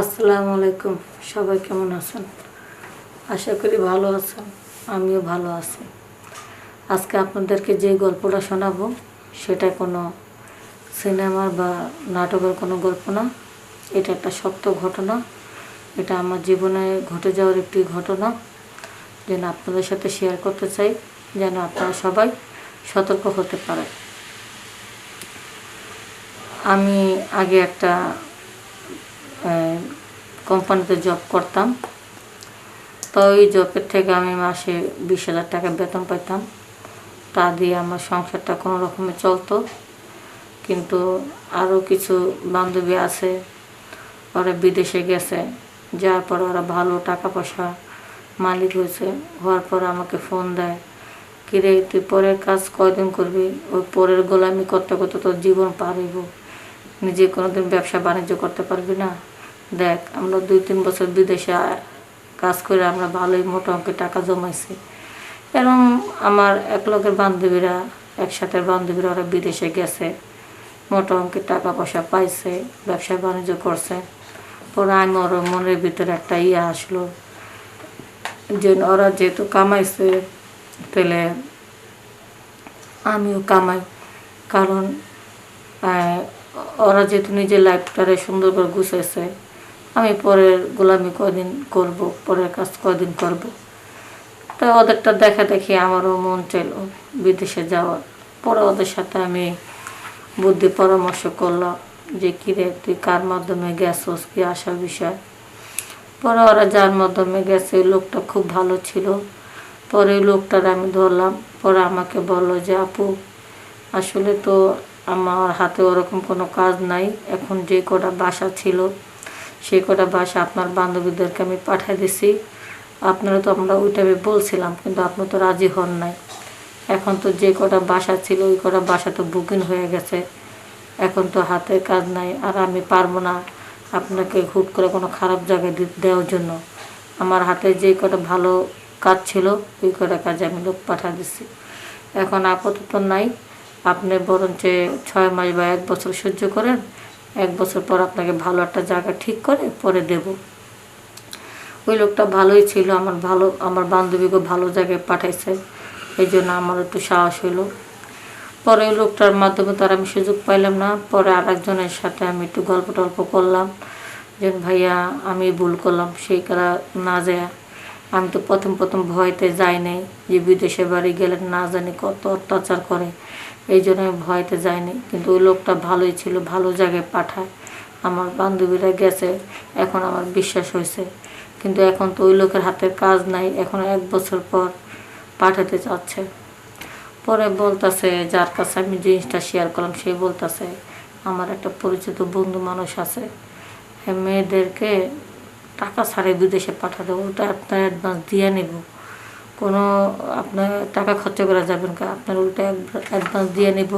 আসসালামু আলাইকুম। সবাই কেমন আছেন? আশা করি ভালো আছেন, আমিও ভালো আছি। আজকে আপনাদেরকে যে গল্পটা শোনাবো, সেটা কোনো সিনেমার বা নাটকের কোনো গল্প না। এটা একটা সত্য ঘটনা। এটা আমার জীবনে ঘটে যাওয়ার একটি ঘটনা। যেন আপনাদের সাথে শেয়ার করতে চাই, যেন আপনারা সবাই সতর্ক হতে পারে আমি আগে একটা কোম্পানিতে জব করতাম। তো ওই জবের থেকে আমি মাসে বিশ হাজার টাকা বেতন পেতাম তা দিয়ে আমার সংসারটা কোনো রকমে চলতো। কিন্তু আরও কিছু বান্ধবী আছে, ওরা বিদেশে গেছে। যাওয়ার পর ওরা ভালো টাকা পয়সা মালিক হয়েছে। হওয়ার পর আমাকে ফোন দেয়, কিরে, তুই পরের কাজ কয়দিন করবি? ওই পরের গোলামি করতে করতে তোর জীবন পার হইব। নিজে কোনোদিন ব্যবসা বাণিজ্য করতে পারবি না? দেখ, আমরা দুই, তিন বছর বিদেশে কাজ করে আমরা ভালোই মোটা অঙ্কের টাকা জমাইছি। এরকম আমার এক লোকের বান্ধবীরা, একসাথে বান্ধবীরা ওরা বিদেশে গেছে, মোটা অঙ্কের টাকা পয়সা পাইছে, ব্যবসা বাণিজ্য করছে। পরে ওর মনের ভিতরে একটা ইয়ে আসলো, যে ওরা যেহেতু কামাইছে, তাহলে আমিও কামাই। কারণ ওরা যেহেতু নিজের লাইফটারে সুন্দর করে গুছাইছে আমি পরের গোলামি কদিন করব, পরের কাজ কদিন করব। তো ওদেরটা দেখা দেখি আমারও মন চাইল বিদেশে যাওয়ার। পরে ওদের সাথে আমি বুদ্ধি পরামর্শ করলাম যে, কিরে, তুই কার মাধ্যমে গেছোস? কি আসার বিষয়? পরে ওরা যার মাধ্যমে গেছে, ওই লোকটা খুব ভালো ছিল। পরে ওই লোকটার আমি ধরলাম। পরে আমাকে বলল যে, আপু, আসলে তো আমার হাতে ওরকম কোনো কাজ নাই। এখন যে কটা বাসা ছিল সেই কটা বাসা আপনার বান্ধবীদেরকে আমি পাঠিয়ে দিছি। আপনারা তো আমরা ওই টাইমে বলছিলাম, কিন্তু আপনি তো রাজি হন নাই। এখন তো যে কটা বাসা ছিল, ওই কটা বাসা তো বুকিং হয়ে গেছে। এখন তো হাতে কাজ নাই, আর আমি পারব না আপনাকে হুট করে কোনো খারাপ জায়গায় দেওয়ার জন্য। আমার হাতে যে কটা ভালো কাজ ছিল, ওই কটা কাজে আমি লোক পাঠিয়ে দিচ্ছি এখন আপাতত নাই, আপনি বরঞ্চ ছয় মাস বা এক বছর সহ্য করেন এক বছর পর আপনাকে ভালো একটা জায়গা ঠিক করে পরে দেব। ওই লোকটা ভালোই ছিল, আমার ভালো, আমার বান্ধবীকে ভালো জায়গায় পাঠাইছে। এই জন্য আমার একটু সাহস হলো পরে ওই লোকটার মাধ্যমে তো আর আমি সুযোগ পাইলাম না। পরে আর একজনের সাথে আমি একটু গল্প টল্প করলাম। যে ভাইয়া, আমি ভুল করলাম, সেই কারা না যায়। আমি তো প্রথম প্রথম ভয়তে যাই নাই যে বিদেশে বাড়ি গেলে না জানি কত অত্যাচার করে। এই জন্য আমি ভয়তে যাইনি। কিন্তু ওই লোকটা ভালোই ছিল, ভালো জায়গায় পাঠায়। আমার বান্ধবীরা গেছে, এখন আমার বিশ্বাস হয়েছে। কিন্তু এখন তো ওই লোকের হাতের কাজ নাই, এখন এক বছর পর পাঠাতে চাচ্ছে। পরে বলতাছে, যার কাছে আমি জিনিসটা শেয়ার করলাম, সে বলতাছে, আমার একটা পরিচিত বন্ধু মানুষ আছে। মেয়েদেরকে টাকা ছাড়াই বিদেশে পাঠাতে ওটা আপনার অ্যাডভান্স দিয়ে নেব। কোনো আপনার টাকা খরচ করা যাবেন না আপনার ওইটা অ্যাডভান্স দিয়ে নেব।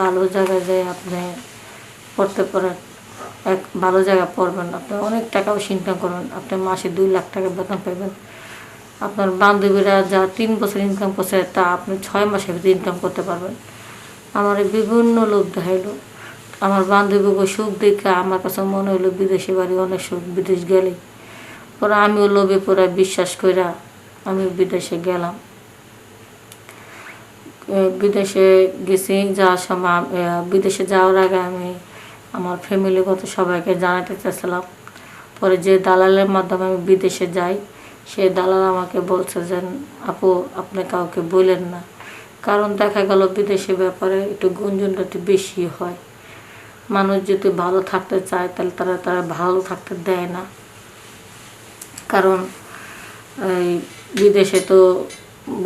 ভালো জায়গায় যেয়ে আপনি পড়তে পারেন, এক ভালো জায়গা পড়বেন, আপনি অনেক টাকাও ইনকাম করবেন, আপনি মাসে দুই লাখ টাকা বেতন পাবেন আপনার বান্ধবীরা যা তিন বছর ইনকাম করছে, তা আপনি ছয় মাসের ভিতরে ইনকাম করতে পারবেন। আমার বিভিন্ন লোক দেখাইলো। আমার বান্ধবীকে সুখ দেখে আমার কাছে মনে হলো বিদেশে বাড়ি, অনেক সুখ, বিদেশ গেলে পরে আমিও লোভে পরে বিশ্বাস কইরা আমি বিদেশে গেলাম। বিদেশে গেছি, যাওয়ার সময় বিদেশে যাওয়ার আগে আমি আমার ফ্যামিলিগত সবাইকে জানাতে চাইছিলাম পরে যে দালালের মাধ্যমে আমি বিদেশে যাই, সেই দালাল আমাকে বলছে যে, আপু, আপনি কাউকে বললেন না। কারণ দেখা গেল বিদেশি ব্যাপারে একটু গুঞ্জনটা একটু বেশি হয়। মানুষ যদি ভালো থাকতে চায়, তাহলে তারা তারা ভালো থাকতে দেয় না। কারণ এই বিদেশে তো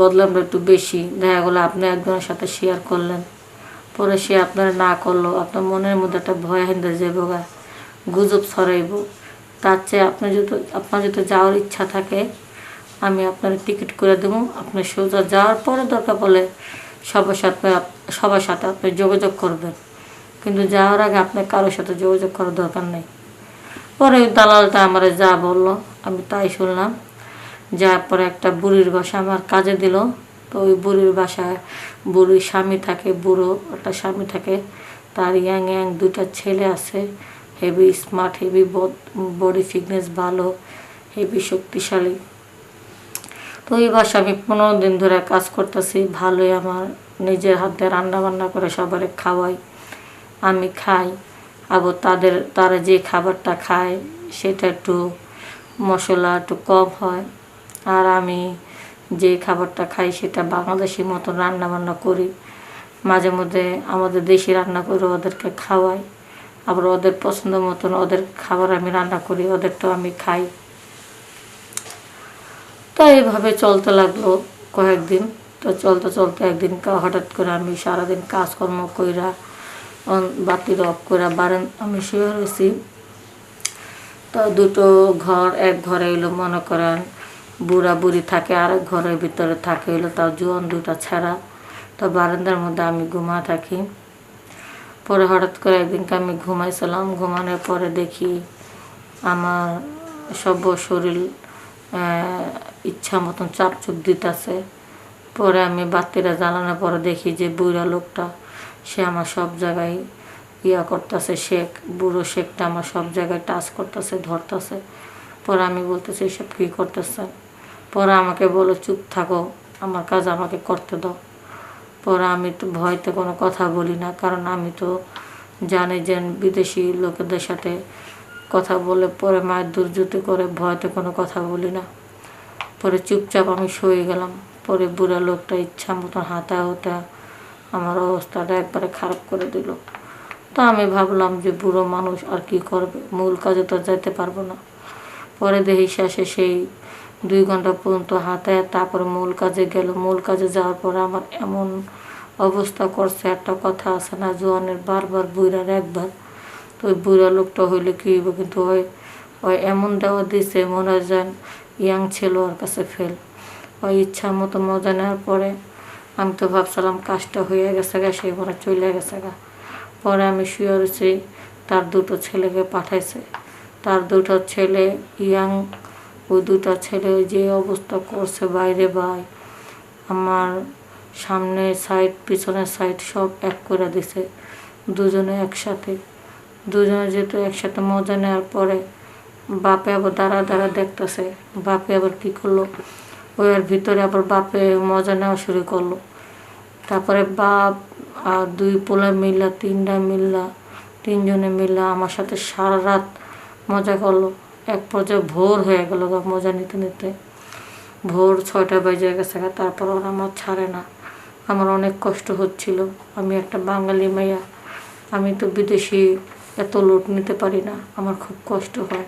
বদলামটা একটু বেশি। দেখা গেলো আপনি একজনের সাথে শেয়ার করলেন। পরে সে আপনার না করল, আপনার মনের মধ্যে একটা ভয় হেন্দে যাব গা, গুজব ছড়াইব। তার চেয়ে আপনি যদি আপনার যদি যাওয়ার ইচ্ছা থাকে, আমি আপনার টিকিট করে দেবো। আপনার সোজা যাওয়ার পরে দরকার পড়লে সবার সাথে সবার সাথে আপনি যোগাযোগ করবেন। কিন্তু যাওয়ার আগে আপনার কারোর সাথে যোগাযোগ করার দরকার নেই। পরে দালালটা আমার যা বলল, আমি তাই শুনলাম। যার পরে একটা বুড়ির বাসা আমার কাজে দিল। তো ওই বুড়ির বাসায় বুড়ির স্বামী থাকে, বুড়ো একটা স্বামী থাকে। তার ইয়াং ইয়াং দুইটা ছেলে আছে। Heavy smart, heavy body fitness ভালো, হেভি শক্তিশালী। তো এই বাসা আমি পনেরো দিন ধরে কাজ করতেছি, ভালোই আমার নিজের হাতে রান্না বান্না করে সবার খাওয়াই, আমি খাই। আবার তাদের, তারা যে খাবারটা খায়, সেটা একটু মশলা একটু কম হয়। আর আমি যে খাবারটা খাই সেটা বাংলাদেশি মতো রান্না বান্না করি। মাঝে মধ্যে আমাদের দেশি রান্না করে ওদেরকে খাওয়াই। আবার ওদের পছন্দ মতন ওদের খাবার আমি রান্না করি, ওদেরটাও আমি খাই। তো এইভাবে চলতে লাগল কয়েকদিন। তো চলতে চলতে একদিন হঠাৎ করে আমি সারাদিন কাজকর্ম কইরা বাতি অফ করে বারেন, আমি শুয়ে রয়েছি তো দুটো ঘর, এক ঘরে এলো মনে করেন বুড়া বুড়ি থাকে, আরেক ঘরের ভিতরে থাকে এলো তার জোয়ান দুটা ছাড়া। তো বারান্দার মধ্যে আমি ঘুমা থাকি। পরে হঠাৎ করে একদিনকে আমি ঘুমাইছিলাম, ঘুমানোর পরে দেখি আমার সব শরীর ইচ্ছা মতন চাপ চুপ দিতেছে। পরে আমি বাতিটা জ্বালানোর পরে দেখি যে বুড়া লোকটা, সে আমার সব জায়গায় ইয়া করতেছে শেখ বুড়ো শেখটা আমার সব জায়গায় টাচ করতেছে, ধরতেছে। পরে আমি বলতেছি, এসব কী করতেছে? পরে আমাকে বলো, চুপ থাকো, আমার কাজ আমাকে করতে দাও। পরে আমি তো ভয়তে কোনো কথা বলি না, কারণ আমি তো জানি যে বিদেশি লোকেদের সাথে কথা বলে পরে মায়ের দুর্যুতি করে ভয়তে কোনো কথা বলি না। পরে চুপচাপ আমি শুয়ে গেলাম। পরে বুড়া লোকটা ইচ্ছা মতন হাতা হতা আমার অবস্থাটা একবারে খারাপ করে দিল। তো আমি ভাবলাম যে বুড়ো মানুষ আর কি করবে? মূল কাজে তো যেতে পারব না। পরে দেখি শেষে সেই দুই ঘণ্টা পর্যন্ত হাতে তারপরে মূল কাজে গেল। মূল কাজে যাওয়ার পরে আমার এমন অবস্থা করছে, একটা কথা আছে না, জোয়ানের বারবার বুড়ার একবার। তো ওই বুড়া লোকটা হইলে কি হইব কিন্তু ওই ওই এমন দেওয়া দিছে, মনে হয় যেন ইয়াং ছিল ওর কাছে ফেল। ওই ইচ্ছা মতো মজা নেওয়ার পরে আমি তো ভাবছিলাম কাজটা হয়ে গেছে গা, সে মনে চলে গেছে গা। পরে আমি শুয়ে রয়েছি, তার দুটো ছেলেকে পাঠাইছে। তার দুটো ছেলে ইয়াং ওই দুটো ছেলে যে অবস্থা করছে বাইরে বাই আমার সামনে সাইড পিছনের সাইড সব এক করে দিছে। দুজনে একসাথে। দুজনে যেহেতু একসাথে মজা নেওয়ার পরে বাপে আবার দাঁড়া দাঁড়া দেখতেছে। বাপে আবার কি করল? ওই আর ভিতরে আবার বাপে মজা নেওয়া শুরু করল। তারপরে বাপ আর দুই পোলা মিল্লা তিনটা মিল্লা তিনজনে মিল্লা আমার সাথে সারা রাত মজা করল। এক পর্যায়ে ভোর হয়ে গেল মজা নিতে নিতে। ভোর ছয়টা বেজে গেছে তারপর ওরা আমার ছাড়ে না। আমার অনেক কষ্ট হচ্ছিল। আমি একটা বাঙালি মেয়া আমি তো বিদেশি, এত লোট নিতে পারি না। আমার খুব কষ্ট হয়।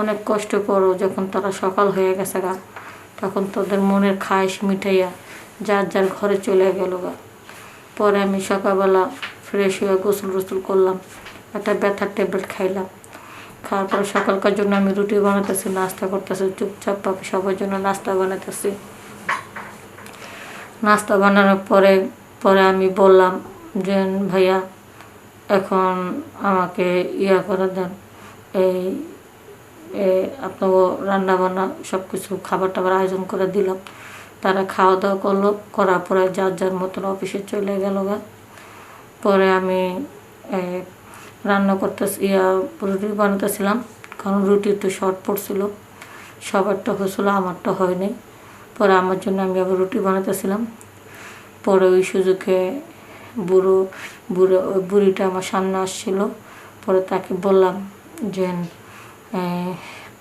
অনেক কষ্ট করো, যখন তারা সকাল হয়ে গেছে গা, তখন তোদের মনের খায়েশ মিঠাইয়া যার যার ঘরে চলে গেল গা। পরে আমি সকালবেলা ফ্রেশ হয়ে গোসল টোসল করলাম, একটা ব্যথার ট্যাবলেট খাইলাম। খাওয়ার পরে সকালকার জন্য আমি রুটি বানাতেছি নাস্তা করতেছি, চুপচাপ পাবে সবার জন্য নাস্তা বানাতেছি নাস্তা বানানোর পরে পরে আমি বললাম যে ভাইয়া, এখন আমাকে ইয়া করে দেন, এই আপনাকে রান্না বান্না সব কিছু খাবার টাবার আয়োজন করে দিলাম। তারা খাওয়া দাওয়া করল, করার পরে যার যার মতন অফিসে চলে গেল গা। পরে আমি রান্না করতে ইয়া রুটি বানাতেছিলাম। কারণ রুটি একটু শর্ট পড়ছিল। সবারটা হয়েছিল, আমারটা হয়নি। পরে আমার জন্য আমি আবার রুটি বানাতেছিলাম। পরে ওই সুযোগে বুড়ো বুড়ো বুড়িটা আমার সামনে আসছিল। পরে তাকে বললাম যে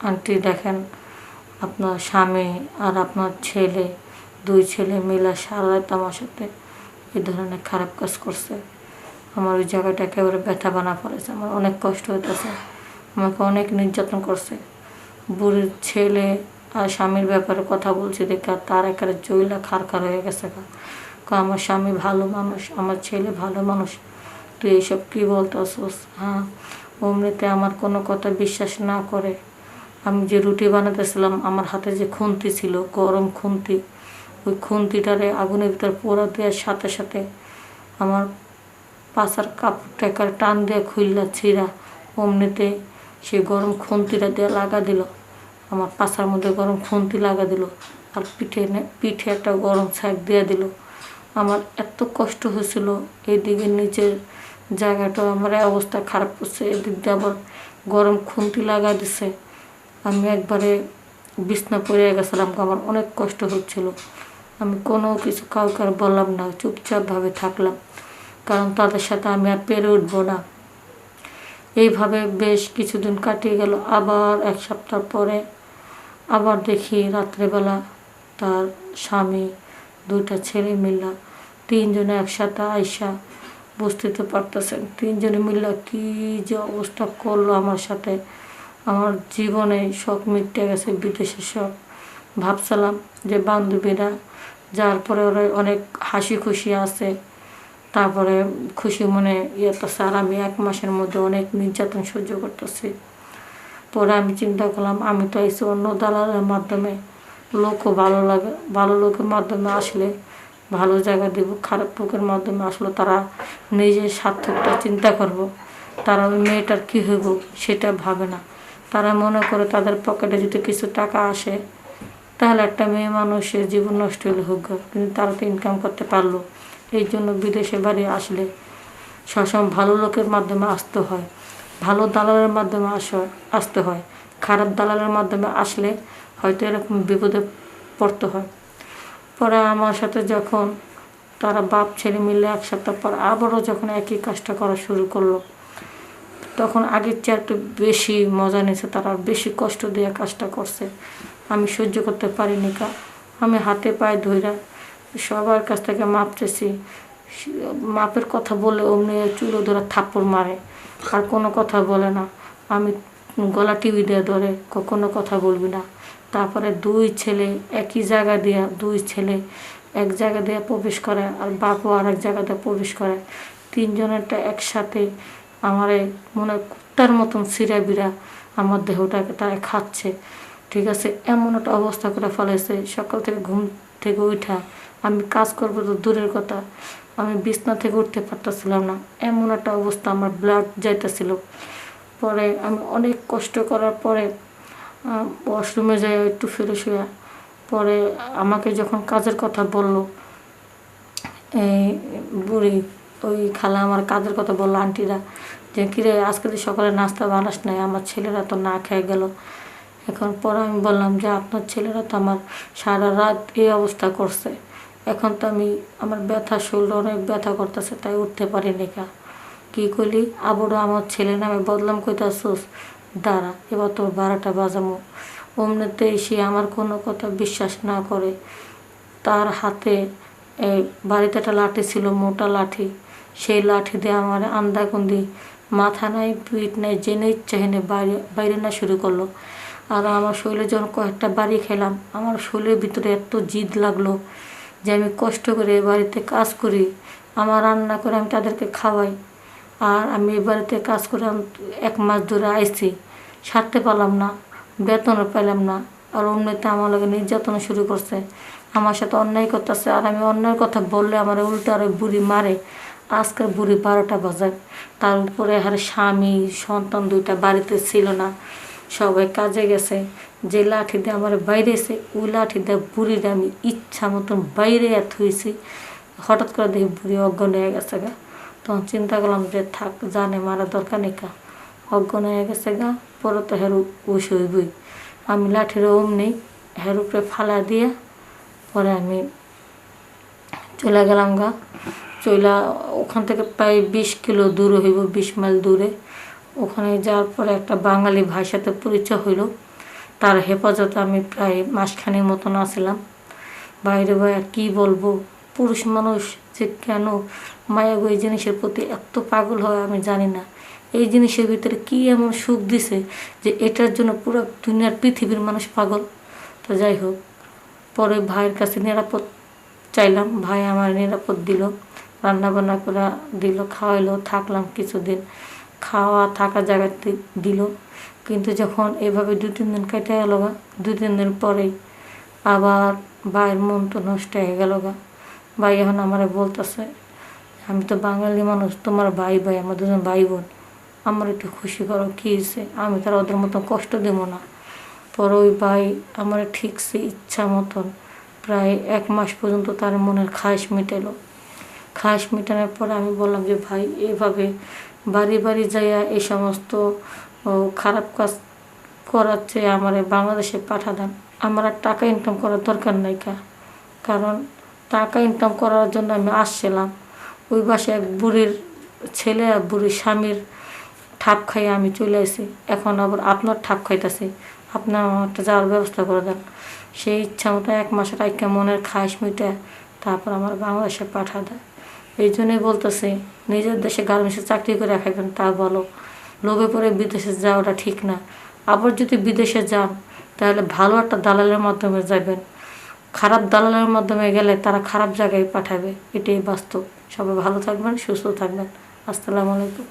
আন্টি দেখেন, আপনার স্বামী আর আপনার ছেলে, দুই ছেলে মিলে সারা আমার সাথে এই ধরনের খারাপ কাজ করছে। আমার ওই জায়গাটা একেবারে ব্যথা বানা পড়েছে আমার অনেক কষ্ট হইতেছে, আমাকে অনেক নির্যাতন করছে। বুড়ির ছেলে আর স্বামীর ব্যাপারে কথা বলছি দেখে তার একেবারে জইলা খার খার হয়ে গেছে আমার স্বামী ভালো মানুষ, আমার ছেলে ভালো মানুষ, তুই এইসব কী বলতে আসোস হ্যাঁ অমনিতে আমার কোনো কথা বিশ্বাস না করে। আমি যে রুটি বানাতেছিলাম, আমার হাতে যে খুন্তি ছিল, গরম খুন্তি, ওই খুন্তিটারে আগুনের ভিতর পোড়া দেওয়ার সাথে সাথে আমার পাশার কাপড়টা একার টান দিয়ে খুললা ছিঁড়া অমনিতে সে গরম খুন্তিটা দিয়ে লাগা দিল। আমার পাশার মধ্যে গরম খুন্তি লাগা দিল আর পিঠে পিঠে একটা গরম ছাক দিয়ে দিল। আমার এত কষ্ট হয়েছিল এইদিকে নিচের জায়গাটা, আমার অবস্থা খারাপ করছে। এদিক দিয়ে আবার গরম খুন্তি লাগা দিছে। আমি একবারে বিছনা পড়ে গেছিলাম আমার অনেক কষ্ট হচ্ছিল। আমি কোনো কিছু কাউকে আর বললাম না, চুপচাপভাবে থাকলাম। কারণ তাদের সাথে আমি আর পেরে উঠবো না। এইভাবে বেশ কিছুদিন কাটিয়ে গেল। আবার এক সপ্তাহ পরে আবার দেখি রাত্রেবেলা তার স্বামী, দুইটা ছেলে মিলা তিনজনে একসাথে আইসা বুঝতে তো পারতেছেন। তিনজনে মিলে কি যে অবস্থা করল আমার সাথে? আমার জীবনে শখ মিটে গেছে বিদেশের শখ ভাবছিলাম যে বান্ধবীরা, যার পরে ওরা অনেক হাসি খুশি আছে তারপরে খুশি মনে ইয়ে তো স্যার, আমি এক মাসের মধ্যে অনেক নির্যাতন সহ্য করতেছি। পরে আমি চিন্তা করলাম, আমি তো এসে অন্য দালালের মাধ্যমে। লোকও ভালো লাগে, ভালো লোকের মাধ্যমে আসলে ভালো জায়গা দেব, খারাপ লোকের মাধ্যমে আসলে তারা নিজের স্বার্থটা চিন্তা করব। তারা ওই মেয়েটার কী হইব সেটা ভাবে না। তারা মনে করে তাদের পকেটে যদি কিছু টাকা আসে, তাহলে একটা মেয়ে মানুষের জীবন নষ্ট হলে হোক কিন্তু তারা তো ইনকাম করতে পারল। এই জন্য বিদেশে বাড়ি আসলে সবসময় ভালো লোকের মাধ্যমে আসতে হয়। ভালো দালালের মাধ্যমে আস, আসতে হয়। খারাপ দালালের মাধ্যমে আসলে হয়তো এরকম বিপদে পড়তে হয়। পরে আমার সাথে যখন তারা বাপ, ছেলে মিলে এক সপ্তাহ পর আবারও যখন একই কাজটা করা শুরু করল, তখন আগের চেয়ে একটু বেশি মজা নিয়েছে। তারা বেশি কষ্ট দিয়ে কাজটা করছে। আমি সহ্য করতে পারিনি কা। আমি হাতে পায়ে ধইরা সবার কাছ থেকে মাপ চেয়েছি মাপের কথা বলে অমনি চুলো ধরে থাপ্পড় মারে। আর কোনো কথা বলে না। আমি গলা টিভি দিয়ে ধরে ক- কোনো কথা বলবি না। তারপরে দুই ছেলে একই জায়গা দিয়ে, দুই ছেলে এক জায়গা দিয়ে প্রবেশ করে আর বাপও আর এক জায়গা দিয়ে প্রবেশ করে। তিনজনেরটা একসাথে আমার মনে কুত্তার মতন সিরা বিরা আমার দেহটাকে তারা খাচ্ছে। ঠিক আছে, এমন একটা অবস্থা করে ফেলেছে। সকাল থেকে ঘুম থেকে উঠা আমি কাজ করব তো দূরের কথা। আমি বিছনা থেকে উঠতে পারতেছিলাম না। এমন একটা অবস্থা আমার ব্লাড যাইতেছিল। পরে আমি অনেক কষ্ট করার পরে ওয়াশরুমে যাই একটু ফ্রেশ হয়ে পরে আমাকে যখন কাজের কথা বলল, এই বুড়ি, ওই খালা আমার কাজের কথা বলল, আন্টিরা, যে কিরে, আজকে তো সকালে নাস্তা বানাস নাই, আমার ছেলেরা তো না খেয়ে গেল। এখন পরে আমি বললাম যে, আপনার ছেলেরা তো আমার সারা রাত এই অবস্থা করছে। এখন তো আমি আমার ব্যথা, শরীর অনেক ব্যথা করতেছে, তাই উঠতে পারিনি কা কী করলি আবারও আমার ছেলে নামে বদলাম কইতাছোস। দাঁড়া, এবার তোর বারোটা বাজামো। অমনিতে সে আমার কোনো কথা বিশ্বাস না করে। তার হাতে বাড়িতে একটা লাঠি ছিল, মোটা লাঠি। সেই লাঠি দিয়ে আমার আন্দাকুন্দি মাথা নাই, পিঠ নাই, জেনে ইচ্ছা হেনে বাইরে বাইরে না শুরু করল। আর আমার শরীরে যখন কয়েকটা বাড়ি খেলাম, আমার শরীরের ভিতরে এত জিদ লাগল। যে আমি কষ্ট করে বাড়িতে কাজ করি, আমার রান্না করে আমি তাদেরকে খাওয়াই। আর আমি এ বাড়িতে কাজ করে এক মাস ধরে আইছি, সারতে পারলাম না, বেতনও পেলাম না। আর অন্যতে আমার লাগে নির্যাতন শুরু করছে, আমার সাথে অন্যায় করতেছে। আর আমি অন্যায়ের কথা বললে আমার উল্টো আর বুড়ি মারে। আজকের বুড়ি বারোটা বাজায় তার উপরে আর স্বামী, সন্তান দুইটা বাড়িতে ছিল না, সবাই কাজে গেছে। যে লাঠি দিয়ে আমার বাইরে এসে ওই লাঠি দিয়ে বুড়িটা আমি ইচ্ছা মতন বাইরে হয়েছি হঠাৎ করে দেখি বুড়ি অজ্ঞান হয়ে গেছে গা। তখন চিন্তা করলাম যে, থাক, জানে মারা দরকার নেই কা। অজ্ঞান হয়ে গেছে গা, পরে তো হেরু উস হইবই। আমি লাঠির ওম নেই, হের উপরে ফালা দিয়ে পরে আমি চলে গেলাম গা। চইলা ওখান থেকে প্রায় বিশ কিলো দূরে হইব, বিশ মাইল দূরে। ওখানে যাওয়ার পরে একটা বাঙালি ভাষাতে পরিচয় হইল। তার হেফাজতে আমি প্রায় মাসখানির মতন আসলাম বাইরে ভাই আর কী বলব? পুরুষ মানুষ যে কেন মায়া এই জিনিসের প্রতি এত পাগল হয় আমি জানি না। এই জিনিসের ভিতরে কি এমন সুখ দিছে যে এটার জন্য পুরো দুনিয়ার পৃথিবীর মানুষ পাগল? তো যাই হোক, পরে ভাইয়ের কাছে নিরাপদ চাইলাম। ভাই আমার নিরাপদ দিল রান্না বান্না করে দিল, খাওয়াইলো, থাকলাম কিছুদিন। খাওয়া থাকা জায়গাতে দিল। কিন্তু যখন এভাবে দু তিন দিন কেটে গেল গা দু তিন দিন পরেই আবার ভাইয়ের মন তো নষ্ট হয়ে গেল গা। ভাই এখন আমারে বলতেছে, আমি তো বাঙালি মানুষ, তোমার ভাই ভাই, আমার দুজন ভাই বোন আমার একটু খুশি করো, কী হয়েছে? আমি তার ওদের মতো কষ্ট দেবো না। পরে ওই ভাই আমার ঠিকছে ইচ্ছা মতন প্রায় এক মাস পর্যন্ত তার মনের খাস মেটেলো খাস মেটানোর পরে আমি বললাম যে, ভাই, এভাবে বাড়ি বাড়ি যাইয়া এই সমস্ত খারাপ কাজ করাচ্ছে, আমার বাংলাদেশে পাঠা দেন আমার আর টাকা ইনকাম করার দরকার নাই কা। কারণ টাকা ইনকাম করার জন্য আমি আসছিলাম। ওই বাসায় এক বুড়ির ছেলে আর বুড়ির স্বামীর ঠাপ খাইয়ে আমি চলে আসি এখন আবার আপনার ঠাপ খাইতেছি। আপনার আমারটা যাওয়ার ব্যবস্থা করে দেন। সেই ইচ্ছা মতো এক মাসের আইকা মনের খাইশ মিটে তারপর আমার বাংলাদেশে পাঠা দেয়। এই জন্যই বলতেছি, নিজের দেশে গার্মেন্টসে চাকরি করে খাইবেন তা বলো লোভে পড়ে বিদেশে যাওয়াটা ঠিক না। আবার যদি বিদেশে যান, তাহলে ভালো একটা দালালের মাধ্যমে যাবেন। খারাপ দালালের মাধ্যমে গেলে তারা খারাপ জায়গায় পাঠাবে। এটাই বাস্তব। সবাই ভালো থাকবেন, সুস্থ থাকবেন। আসসালামু আলাইকুম।